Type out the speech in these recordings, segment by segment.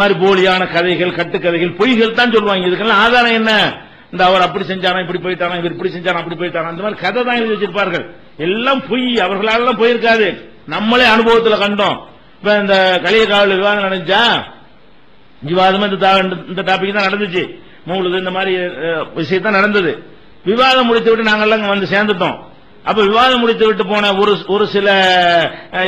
மாதிரி போலியான கதைகள் கட்டுக்கதைகள் பொய்கள் தான் சொல்லுவாங்க. இதுக்கெல்லாம் ஆதாரம் என்ன? இந்த அவர் அப்படி செஞ்சாரா இப்படி போயிட்டாரா இவர் இப்படி செஞ்சாரா அப்படி போயிட்டாரா அந்த மாதிரி கதை தான் எழுதி வச்சிருப்பார்கள். எல்லாம் பொய் அவர்களால போயிருக்காது. நம்மளே அனுபவத்தில் கண்டோம். இப்ப இந்த கலிய காவல் விவாதம் நடந்துச்சா? விவாதம் இந்த இந்த டாபிக் தான் நடந்துச்சு. மூலது இந்த மாதிரி விஷயம் தான் நடந்தது. விவாதம் முடித்து விட்டு நாங்கெல்லாம் வந்து சேர்ந்துட்டோம். அப்ப விவாதம் முடித்து விட்டு போன ஒரு ஒரு சில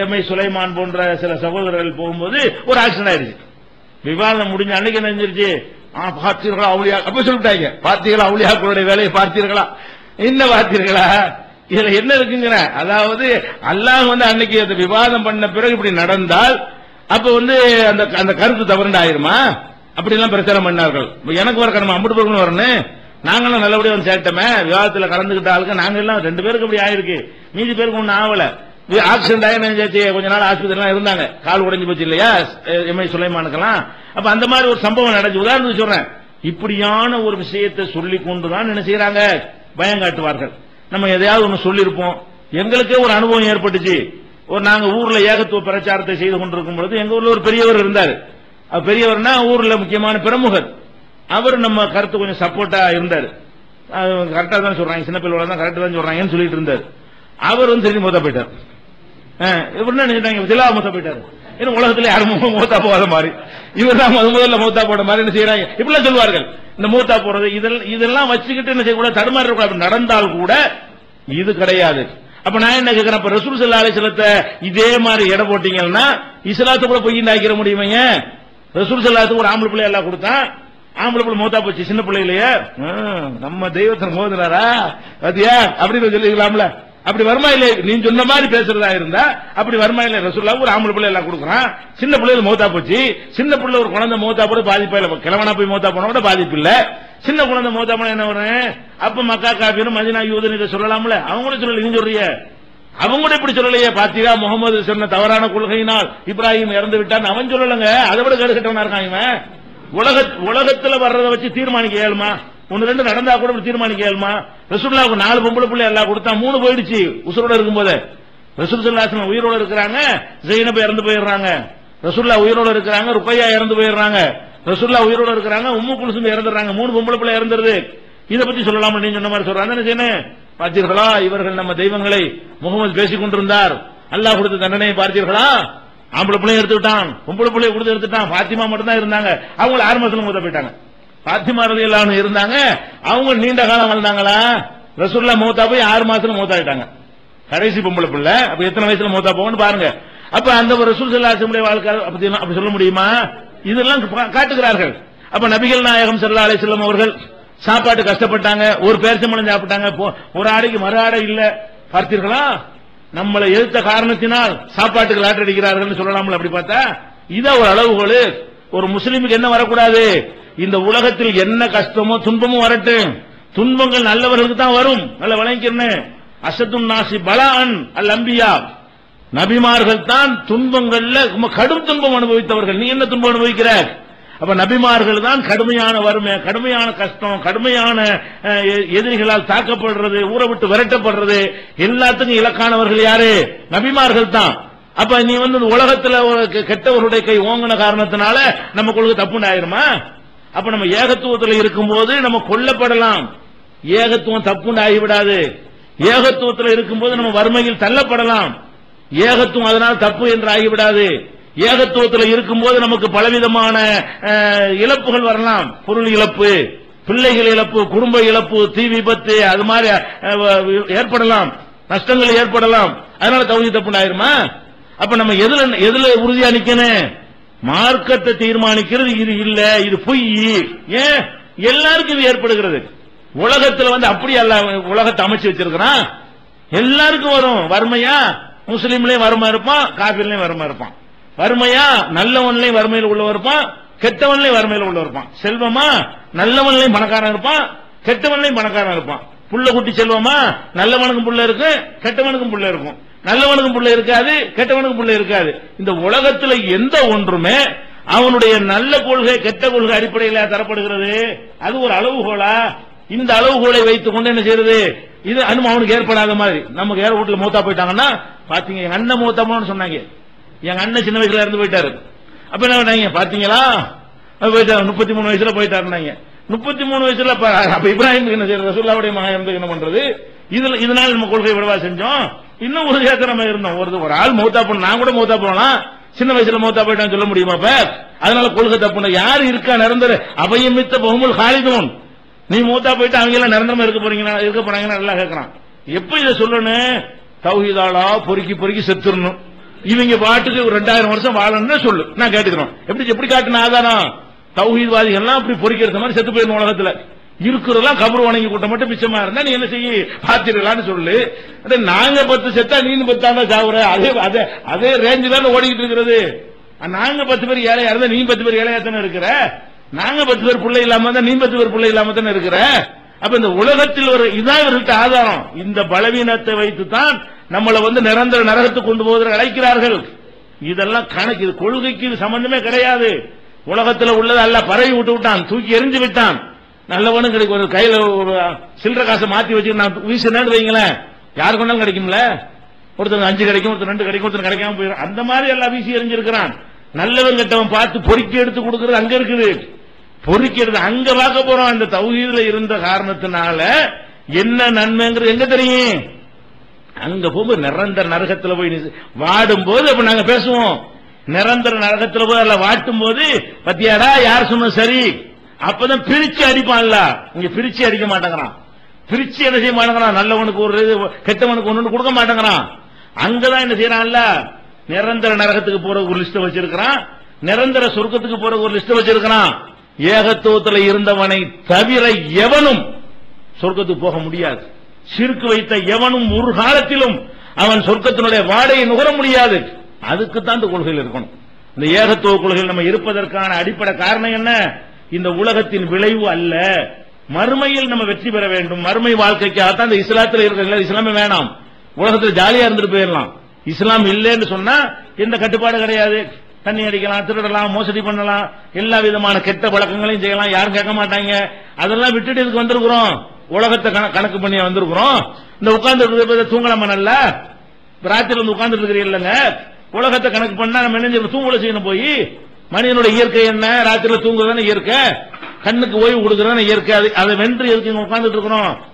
எம் ஐ சுலைமான் போன்ற சில சகோதரர்கள் போகும்போது ஒரு ஆக்சிடென்ட் ஆயிடுச்சு. விவாதம் முடிஞ்ச அன்னைக்கு என்ன பார்த்தீர்களா அவளியா? அப்ப சொல்லிட்டாங்க. பார்த்தீர்களா அவளியாக்களுடைய வேலையை பார்த்தீர்களா? என்ன பார்த்தீர்களா? இதுல என்ன இருக்குங்கிற? அதாவது அல்லாஹ் வந்து அன்னைக்கு அந்த விவாதம் பண்ண பிறகு இப்படி நடந்தால் அப்ப வந்து அந்த அந்த கருத்து தவறுண்டு ஆயிருமா அப்படி எல்லாம் பிரச்சாரம் பண்ணார்கள். எனக்கு வர கடமை அம்பிட்டு பேருக்கு வரணும் நாங்களும் நல்லபடியா வந்து சேர்த்தோமே? விவாதத்துல கலந்துகிட்ட ஆளுக்கு நாங்க எல்லாம் ரெண்டு பேருக்கு அப்படி ஆயிருக்கு. மீதி பேருக்கு ஒன்றும் ஆகல. ஆக்சிடென்ட் ஆகி நினைஞ்சாச்சு கொஞ்ச நாள் ஆஸ்பத்திரிலாம் இருந்தாங்க. கால் உடைஞ்சு போச்சு இல்லையா? எம்ஐ சுலைமானுக்கெல்லாம். அப்ப அந்த மாதிரி ஒரு சம்பவம் நடந்து உதாரணத்துக்கு சொல்றேன். இப்படியான ஒரு விஷயத்தை சொல்லி கொண்டுதான் என்ன செய்யறாங்க? பயம் காட்டுவார்கள். நம்ம எதையாவது ஒன்று சொல்லியிருப்போம். எங்களுக்கே ஒரு அனுபவம் ஏற்பட்டுச்சு. ஒரு நாங்க ஊர்ல ஏகத்துவ பிரச்சாரத்தை செய்து கொண்டிருக்கும் பொழுது எங்க ஊர்ல ஒரு பெரியவர் இருந்தார். பெரியவர்னா ஊர்ல முக்கியமான பிரமுகர். அவர் நம்ம கருத்து கொஞ்சம் சப்போர்ட்டா இருந்தார். கரெக்டா தான் சொல்றாங்க. சின்ன பிள்ளை தான் கரெக்டா தான் சொல்றாங்கன்னு சொல்லிட்டு இருந்தார். அவர் வந்து திரும்பி மூத்தா போயிட்டார். இவர் என்ன நினைச்சிட்டாங்க திலா மூத்த போயிட்டாரு. ஏன்னா உலகத்துல யாரும் மூத்தா போகாத மாதிரி. இவர் தான் முத முதல்ல மூத்தா போட மாதிரி என்ன செய்யறாங்க இப்படிலாம் சொல்வார்கள். இந்த மூத்தா போறது இதெல்லாம் இதெல்லாம் வச்சுக்கிட்டு என்ன செய்யக்கூடாது? தடுமாறி நடந்தால் கூட இது கிடையாது. அப்ப நான் என்ன கேட்கிறேன் இப்ப ரசூல் சல்லா அலிஸ்லத்தை இதே மாதிரி இட போட்டீங்கன்னா இஸ்லாத்து கூட பொய் ஆக்கிற முடியுமாங்க ரசூல் சல்லாத்துக்கு ஒரு ஆம்பளை பிள்ளை எல்லாம் கொடுத்தான் ஆம்பளை பிள்ளை மூத்தா போச்சு சின்ன பிள்ளைகளையே நம்ம தெய்வத்தை மோதினாரா? பாத்தியா? அப்படின்னு சொல்லிக்கலாம்ல. அப்படி வருமா இல்லை நீ சொன்ன மாதிரி பேசுறதா இருந்தா அப்படி வருமா இல்லை ரசூல்லா ஒரு ஆம்பளை பிள்ளை எல்லாம் கொடுக்குறான். சின்ன பிள்ளைகள் மூத்தா போச்சு. சின்ன பிள்ளை ஒரு குழந்தை மூத்தா போட பாதிப்பா இல்ல. கிழவனா போய் மூத்தா போன கூட பாதிப்பு இல்ல. சின்ன குழந்தை மூத்தா போன என்ன வரும்? அப்ப மக்கா காப்பீரும் மதினா யூதன் இதை சொல்லலாம்ல? அவங்க கூட சொல்லல நீங்க சொல்றிய? அவங்க கூட இப்படி சொல்லலையே? பாத்தீரா முகமது சொன்ன தவறான கொள்கையினால் இப்ராஹிம் இறந்து விட்டான்னு அவன் சொல்லலங்க. அதை விட கருகட்டவனா இருக்கான் இவன். உலக உலகத்துல வர்றதை வச்சு தீர்மானிக்க ஏழுமா ஒன்னு ரெண்டு நடந்தா கூட இப்படி தீர்மானிக்க ரசூல்லாவுக்கு நாலு பொம்பளை பிள்ளை எல்லாம் கொடுத்தா மூணு போயிடுச்சு உசுரோட இருக்கும்போது. ரசூல் சல்லாசன் உயிரோட இருக்கிறாங்க ஜெயினப் இறந்து போயிடுறாங்க. ரசூல்லா உயிரோட இருக்கிறாங்க ருக்கையா இறந்து போயிடுறாங்க. ரசூல்லா உயிரோட இருக்கிறாங்க உம்மு குலுசும் இறந்துடுறாங்க மூணு பொம்பளை பிள்ளை இறந்துருது. இதை பத்தி சொல்லலாம்? நீங்க சொன்ன மாதிரி சொல்றாங்க என்ன செய்யணும் பார்த்தீர்களா? இவர்கள் நம்ம தெய்வங்களை முகமது பேசிக் கொண்டிருந்தார். அல்லாஹ் கொடுத்த தண்டனையை பார்த்தீர்களா? ஆம்பளை பிள்ளைய எடுத்துட்டான் பொம்பளை பிள்ளைய கொடுத்து எடுத்துட்டான். பாத்திமா மட்டும் தான் இருந்தாங்க. அவங்களை ஆறு மாசத்துல மூத்த போயிட்டாங்க. பாத்திமா எல்லாம் இருந்தாங்க. அவங்க நீண்ட காலம் வந்தாங்களா ரசூல்லா மூத்தா போய் ஆறு மாசத்துல மூத்தாயிட்டாங்க. கடைசி பொம்பளை பிள்ளை. அப்ப எத்தனை வயசுல மூத்தா போகணும்னு பாருங்க. அப்ப அந்த ஒரு ரசூல் சல்லாசமுடைய வாழ்க்கை அப்படி அப்படி சொல்ல முடியுமா? இதெல்லாம் காட்டுகிறார்கள். அப்ப நபிகள் நாயகம் சல்லா அலிஸ்லாம் அவர்கள் சாப்பாட்டு கஷ்டப்பட்டாங்க. ஒரு பேரிச்சம்பழம் சாப்பிட்டாங்க. ஒரு ஆடைக்கு மறு ஆடை இல்ல. பார்த்தீர்களா? நம்மளை எதிர்த்த காரணத்தினால் சாப்பாட்டுக்கு லாட்டரி அடிக்கிறார்கள் சொல்லலாம்ல அப்படி பார்த்தா? இதான் ஒரு அளவுகோல். ஒரு முஸ்லீமுக்கு என்ன வரக்கூடாது? இந்த உலகத்தில் என்ன கஷ்டமோ துன்பமோ வரட்டும். துன்பங்கள் நல்லவர்களுக்கு தான் வரும். நல்ல வழங்கிக்கிறேன் அசத்துன் நாசி பலான் அல் அம்பியா. நபிமார்கள் தான் துன்பங்கள்ல கடும் துன்பம் அனுபவித்தவர்கள். நீ என்ன துன்பம் அனுபவிக்கிற அப்ப நபிமார்கள் தான் கடுமையான வறுமை கடுமையான கஷ்டம் கடுமையான அஹ், எ- எதிரிகளால் தாக்கப்படுறது ஊற விட்டு விரட்டப்படுறது. எல்லாத்துக்கும் இலக்கானவர்கள் யாரு? நபிமார்கள் தான். அப்ப நீ வந்து இந்த உலகத்துல கெட்டவருடைய கை ஓங்கின காரணத்தினால நம்ம கொள்கை தப்புன்னு ஆயிருமா? அப்ப நம்ம ஏகத்துவத்தில் இருக்கும்போது நம்ம கொல்லப்படலாம். ஏகத்துவம் தப்புண்டு ஆகிவிடாது ஏகத்துவத்தில் இருக்கும்போது நம்ம வறுமையில் தள்ளப்படலாம். ஏகத்துவம் அதனால் தப்பு என்று ஆகிவிடாது. ஏகத்துவத்தில் இருக்கும்போது நமக்கு பலவிதமான இழப்புகள் வரலாம். பொருள் இழப்பு பிள்ளைகள் இழப்பு குடும்ப இழப்பு தீ விபத்து அது மாதிரி ஏற்படலாம். நஷ்டங்கள் ஏற்படலாம். அதனால தகுதி தப்பு ஆயிருமா அப்ப நம்ம எதுல எதுல உறுதியா நிக்கணும்? மார்க்கத்தை தீர்மானிக்கிறது இது இல்ல இது பொய். ஏன்? எல்லாருக்கும் இது ஏற்படுகிறது. உலகத்துல வந்து அப்படி அல்ல உலகத்தை அமைச்சு வச்சிருக்கிறான். எல்லாருக்கும் வரும். வறுமையா? முஸ்லீம்லயும் வறுமை இருப்பான் காபிர்லயும் வறுமை இருப்பான். வறுமையா? நல்லவன்லயும் வறுமையில் உள்ளவர் இருப்பான் கெட்டவன்லயும் வறுமையில் உள்ளவர் இருப்பான். செல்வமா? நல்லவன்லயும் பணக்காரன் இருப்பான் கெட்டவன்லயும் பணக்காரன் இருப்பான். புள்ள குட்டி செல்வமா? நல்லவனுக்கும் புள்ள இருக்கு கெட்டவனுக்கும் புள்ள இருக்கும். நல்லவனுக்கும் பிள்ளை இருக்காது கெட்டவனுக்கும் பிள்ளை இருக்காது. இந்த உலகத்துல எந்த ஒன்றுமே அவனுடைய நல்ல கொள்கை கெட்ட கொள்கை அடிப்படையில் தரப்படுகிறது. அது ஒரு அளவுகோலா? இந்த அளவுகோலை வைத்துக் கொண்டு என்ன செய்யறது? இது அனும அவனுக்கு ஏற்படாத மாதிரி. நமக்கு ஏற வீட்டுல மூத்தா போயிட்டாங்கன்னா பாத்தீங்க எங்க அண்ணன் மூத்தமான்னு சொன்னாங்க. எங்க அண்ணன் சின்ன வயசுல இருந்து போயிட்டாரு. அப்ப என்ன பண்ணாங்க? பாத்தீங்களா? போயிட்டாரு. முப்பத்தி மூணு வயசுல போயிட்டாருனாங்க முப்பத்தி மூணு வயசுல அப்ப இப்ராஹிம் என்ன செய்யறது? ரசூல்லாவுடைய மகன் என்ன பண்றது? இதுல இதனால நம்ம கொள்கை விடவா செஞ்சோம். இன்னும் ஒரு ஏக்கரமா இருந்தோம். ஒரு ஒரு ஆள் மௌத்தா போன நான் கூட மௌத்தா போனலாம் சின்ன வயசுல மௌத்தா போயிட்டான்னு சொல்ல முடியுமா அப்ப அதனால கொள்கை தப்புன யாரு இருக்கா நிரந்தர? அபயம் மித்த பகுமுல் ஹாலிதோன். நீ மூத்தா போயிட்டு அவங்க எல்லாம் நிரந்தரமா இருக்க போறீங்கன்னா இருக்க போறாங்கன்னா நல்லா கேட்கறான் எப்ப இதை சொல்லணும்? தௌஹிதாளா பொறுக்கி பொறுக்கி செத்துடணும் இவங்க பாட்டுக்கு ஒரு ரெண்டாயிரம் வருஷம் வாழணும்னு சொல்லு. நான் கேட்டுக்கிறோம். எப்படி எப்படி காட்டுன ஆதாரம்? தௌஹீத்வாதிகள் எல்லாம் அப்படி பொறுக்கிறது மாதிரி செத்து போயிடணும் உலகத்துல. இருக்கிறதெல்லாம் கபர் வணங்கி கூட்டம் மட்டும் மிச்சமா இருந்தா நீ என்ன செய்ய? பாத்திரலான்னு சொல்லு. அட நாங்க பத்து செத்தா நீ பத்தாண்டா சாவுற? அதே அதே அதே ரேஞ்சு தான் ஓடிக்கிட்டு இருக்கிறது. நாங்க பத்து பேர் ஏழையா இருந்தா நீ பத்து பேர் ஏழையா தானே இருக்கிற? நாங்க பத்து பேர் பிள்ளை இல்லாம இருந்தா நீ பத்து பேர் பிள்ளை இல்லாம தானே இருக்கிற? அப்ப இந்த உலகத்தில் ஒரு இதான் இவர்கிட்ட ஆதாரம். இந்த பலவீனத்தை வைத்து தான் நம்மளை வந்து நிரந்தர நரகத்துக்கு கொண்டு போவதற்கு அழைக்கிறார்கள். இதெல்லாம் கணக்கு இது கொள்கைக்கு இது சம்பந்தமே கிடையாது. உலகத்தில் உள்ளது அல்ல பறவை விட்டு விட்டான் தூக்கி எரிஞ்சு விட்டான். நல்லவனும் கிடைக்கும். ஒரு கையில ஒரு சில்லற காசை மாத்தி வச்சு நான் வீசினேன்னு வைங்களேன். யாருக்கு வேணாலும் கிடைக்கும்ல? ஒருத்தர் அஞ்சு கிடைக்கும் ஒருத்தர் ரெண்டு கிடைக்கும் ஒருத்தர் கிடைக்காம போயிடும். அந்த மாதிரி எல்லாம் வீசி எரிஞ்சிருக்கிறான் நல்லவன் கெட்டவன் பார்த்து பொறுக்கி எடுத்து கொடுக்கறது அங்க இருக்குது. பொறுக்கிறது அங்க பார்க்க போறோம் அந்த தௌஹீதுல இருந்த காரணத்தினால என்ன நன்மைங்கிறது எங்க தெரியும்? அங்க போகும்போது நிரந்தர நரகத்துல போய் வாடும் போது அப்ப நாங்க பேசுவோம். நிரந்தர நரகத்துல போய் அதுல வாட்டும் போது பத்தியாடா யார் சொன்ன சரி? அப்பதான் பிரிச்சு அடிப்பான்ல. இங்க பிரிச்சு அடிக்க மாட்டேங்கிறான். பிரிச்சு என்ன செய்ய மாட்டேங்கிறான்? நல்லவனுக்கு ஒரு இது கெட்டவனுக்கு ஒண்ணு கொடுக்க மாட்டேங்கிறான். அங்கதான் என்ன செய்யறான்ல? நிரந்தர நரகத்துக்கு போற ஒரு லிஸ்ட் வச்சிருக்கிறான். நிரந்தர சொர்க்கத்துக்கு போற ஒரு லிஸ்ட் வச்சிருக்கிறான். ஏகத்துவத்தில் இருந்தவனை தவிர எவனும் சொர்க்கத்துக்கு போக முடியாது. சிறுக்கு வைத்த எவனும் ஒரு காலத்திலும் அவன் சொர்க்கத்தினுடைய வாடையை நுகர முடியாது. அதுக்கு தான் இந்த கொள்கையில் இருக்கணும். இந்த ஏகத்துவ கொள்கையில் நம்ம இருப்பதற்கான அடிப்படை காரணம் என்ன? இந்த உலகத்தின் விளைவு அல்ல. மறுமையில் நம்ம வெற்றி பெற வேண்டும். மறுமை வாழ்க்கைக்காகத்தான் இந்த இஸ்லாத்தில் இருக்கிற இஸ்லாமே வேணாம். உலகத்தில் ஜாலியா இருந்துட்டு போயிடலாம். இஸ்லாம் இல்லைன்னு சொன்னா எந்த கட்டுப்பாடு கிடையாது. தண்ணி அடிக்கலாம் திருடலாம் மோசடி பண்ணலாம். எல்லா விதமான கெட்ட பழக்கங்களையும் செய்யலாம். யாரும் கேட்க மாட்டாங்க. அதெல்லாம் விட்டுட்டு இதுக்கு வந்திருக்கிறோம். உலகத்தை கணக்கு பண்ணி வந்திருக்கிறோம். இந்த உட்கார்ந்து தூங்கலாமா நல்லா? ராத்திரி வந்து உட்கார்ந்து இருக்கிறீங்க இல்லைங்க. உலகத்தை கணக்கு பண்ணா நம்ம என்ன செய்யணும்? தூங்கல செய்யணும் போய் மனிதனோட இயற்கை என்ன? ராத்திரில தூங்குறதான இயற்கை? கண்ணுக்கு ஓய்வு கொடுக்கறதான இயற்கை? அது அதை வென்று எதுக்கு உட்கார்ந்துட்டு இருக்கிறோம்?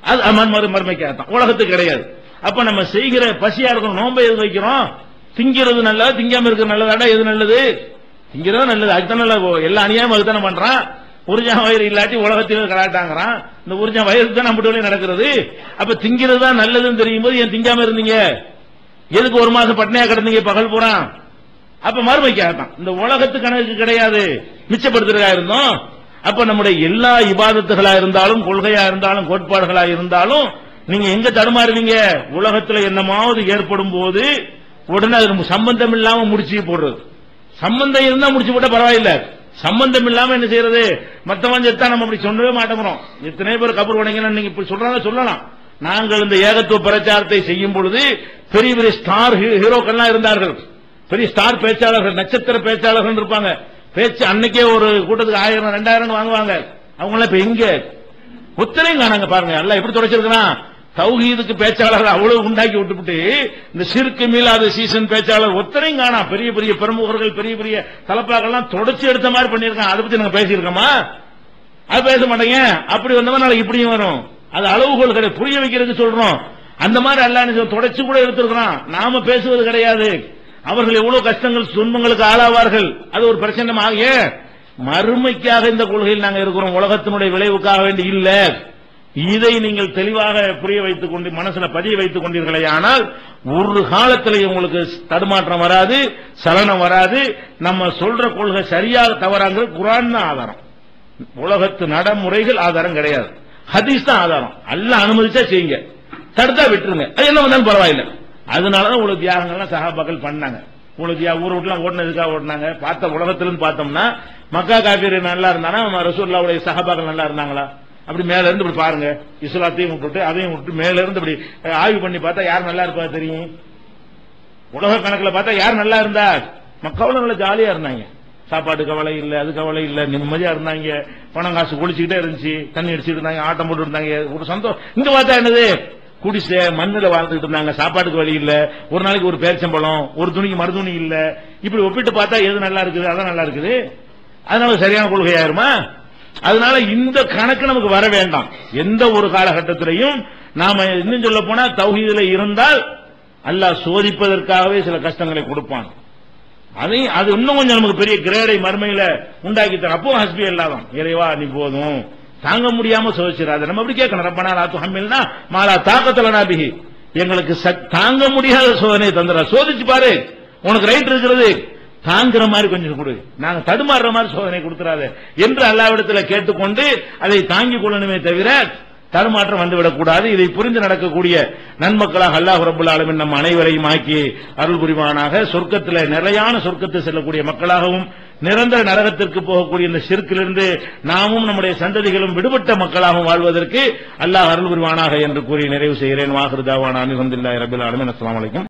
அது அமன் மறு மறுமைக்காகத்தான். உலகத்துக்கு கிடையாது. அப்ப நம்ம செய்கிற பசியா இருக்கணும். நோம்பை எது வைக்கிறோம்? திங்கிறது நல்லதா திங்காம இருக்கிறது நல்லதாடா எது நல்லது? திங்கிறது நல்லது. அதுதான் நல்லது எல்லா அநியாயம் அதுதானே பண்றான். உறிஞ்சா வயிறு இல்லாட்டி உலகத்தில் கலாட்டாங்கிறான். இந்த உறிஞ்சா வயிறு தான் நம்ம வீட்டுல நடக்கிறது. அப்ப திங்கிறது தான் நல்லதுன்னு தெரியும் போது ஏன் திங்காம இருந்தீங்க? எதுக்கு ஒரு மாசம் பட்னியா கிடந்தீங்க? பகல் பூரா? அப்ப மறுமைக்காகத்தான். இந்த உலகத்து கணக்கு கிடையாது. மிச்சப்படுத்துறதா இருந்தோம். அப்ப நம்முடைய எல்லா இபாதத்துகளா இருந்தாலும் கொள்கையா இருந்தாலும் கோட்பாடுகளா இருந்தாலும் நீங்க எங்க தடுமாறுவீங்க உலகத்துல என்னமாவது ஏற்படும் போது உடனே அது நம்ம சம்பந்தம் இல்லாம முடிச்சு போடுறது. சம்பந்தம் இருந்தா முடிச்சு போட்டா பரவாயில்ல. சம்பந்தம் இல்லாம என்ன செய்யறது? மத்தவன் செத்தா நம்ம அப்படி சொல்லவே மாட்டோம் எத்தனை பேர் கபர் உடைங்கன்னு நீங்க இப்படி சொல்றாங்க சொல்லலாம். நாங்கள் இந்த ஏகத்துவ பிரச்சாரத்தை செய்யும் பொழுது பெரிய பெரிய ஸ்டார் ஹீரோக்கள்லாம் இருந்தார்கள். பெரிய ஸ்டார் பேச்சாளர்கள் நட்சத்திர பேச்சாளர்கள் இருப்பாங்க. பேச்சு அன்னைக்கே ஒரு கூட்டத்துக்கு ஆயிரம் ரெண்டாயிரம் வாங்குவாங்க. அவங்களாம் இப்ப எங்க? ஒத்தனையும் காணாங்க பாருங்க. எல்லாம் எப்படி தொடச்சிருக்கிறான் தௌஹீதுக்கு பேச்சாளர் அவ்வளவு உண்டாக்கி விட்டுவிட்டு இந்த சிறுக்கு மீளாத சீசன் பேச்சாளர் ஒத்தனையும் காணா. பெரிய பெரிய பிரமுகர்கள் பெரிய பெரிய தலப்பாக்கள்லாம் தொடச்சி எடுத்த மாதிரி பண்ணிருக்கான் அதை பத்தி நாங்க பேசியிருக்கோமா? அது பேச மாட்டேங்க. அப்படி வந்தவன் நாளைக்கு இப்படியும் வரும். அது அளவுகோல் கிடையாது. புரிய வைக்கிறதுக்கு சொல்றோம். அந்த மாதிரி எல்லாம் தொடச்சு கூட எடுத்திருக்கிறான். நாம பேசுவது கிடையாது. அவர்கள் எவ்வளவு கஷ்டங்கள் துன்பங்களுக்கு ஆளாவார்கள். அது ஒரு பிரச்சனை ஆகிய மறுமைக்காக இந்த கொள்கையில் நாங்கள் இருக்கிறோம். உலகத்தினுடைய விளைவுக்காக வேண்டி இல்ல. இதை நீங்கள் தெளிவாக புரிய வைத்துக் கொண்டு மனசுல பதிய வைத்துக் கொண்டீர்களே. ஆனால் ஒரு காலத்திலேயே உங்களுக்கு தடுமாற்றம் வராது சலனம் வராது. நம்ம சொல்ற கொள்கை சரியாக தவறாங்கிறது குரான் தான் ஆதாரம். உலகத்து நடைமுறைகள் ஆதாரம் கிடையாது. ஹதீஸ் தான் ஆதாரம். அல்லாஹ் அனுமதிச்சா செய்யுங்க. தடுத்தா விட்டுருங்க. அது என்ன வந்தாலும் பரவாயில்லை. அதனாலதான் உங்களுக்கு தியாகங்கள்லாம் சகாபாக்கள் பண்ணாங்க. உங்களுக்கு தியா ஊரை விட்டுலாம் ஓடினதுக்காக ஓடினாங்க. பார்த்த உலகத்திலும் பார்த்தோம்னா மக்கா காபீர் நல்லா இருந்தானா ரசூல்லாவுடைய சகாபாக்கள் நல்லா இருந்தாங்களா? அப்படி மேல இருந்து இப்படி பாருங்க. இஸ்லாத்தையும் விட்டுட்டு அதையும் விட்டு மேல இருந்து இப்படி ஆய்வு பண்ணி பார்த்தா யார் நல்லா இருப்பா தெரியும்? உலக கணக்குல பார்த்தா யார் நல்லா இருந்தா? மக்காவில் நல்லா ஜாலியா இருந்தாங்க. சாப்பாடு கவலை இல்லை அது கவலை இல்லை நிம்மதியா இருந்தாங்க. பணம் காசு குளிச்சுக்கிட்டே இருந்துச்சு தண்ணி அடிச்சுட்டு இருந்தாங்க ஆட்டம் போட்டு இருந்தாங்க. ஒரு சந்தோஷம். இங்க பார்த்தா என்னது? குடிசை மண்ணில் வாழ்ந்துட்டு இருந்தாங்க. சாப்பாட்டுக்கு வழி இல்ல. ஒரு நாளைக்கு ஒரு பேரிச்சம்பழம் ஒரு துணிக்கு மறுதுணி இல்ல. இப்படி ஒப்பிட்டு பார்த்தா எது நல்லா இருக்குது அதான் நல்லா இருக்குது. அதனால சரியான கொள்கையாயிருமா? அதனால இந்த கணக்கு நமக்கு வர வேண்டாம். எந்த ஒரு காலகட்டத்திலையும் நாம இன்னும் சொல்ல போனா தௌஹீதில் இருந்தால் அல்லாஹ் சோதிப்பதற்காகவே சில கஷ்டங்களை கொடுப்பான். அதை அது இன்னும் கொஞ்சம் நமக்கு பெரிய கிரேடை மறுமையில உண்டாக்கி தரும் அப்போ ஹஸ்பி இல்லாதான். இறைவா நீ போதும். தாங்க முடியாம சோதிச்சிடாது. நம்ம அப்படி கேட்கணும். ரப்பனா ராத்து ஹம்மில்னா மாலா தாக்கத்துல நாபிகி எங்களுக்கு தாங்க முடியாத சோதனை தந்துடா சோதிச்சு பாரு. உனக்கு ரைட் இருக்கிறது. தாங்குற மாதிரி கொஞ்சம் கொடு. நாங்க தடுமாறுற மாதிரி சோதனை கொடுத்துறாத. என்று அல்லாவிடத்துல கேட்டுக்கொண்டு அதை தாங்கிக் கொள்ளணுமே தவிர தடுமாற்றம் வந்துவிடக் கூடாது. இதை புரிந்து நடக்கக்கூடிய நன்மக்களாக அல்லாஹ் ரபுல் ஆலமின் நம் அனைவரையும் ஆக்கி அருள் புரிவானாக. சொர்க்கத்தில் நிலையான சொர்க்கத்தில் செல்லக்கூடிய மக்களாகவும் நிரந்தர நரகத்திற்கு போகக்கூடிய இந்த சிற்கிலிருந்து நாமும் நம்முடைய சந்ததிகளும் விடுபட்ட மக்களாகவும் வாழ்வதற்கு அல்லாஹ் அருள் புரிவானாக என்று கூறி நிறைவு செய்கிறேன். வாகிருதாவான அமிகந்தில்லாய் ரபில் ஆலமின். அஸ்லாம் வலைக்கும்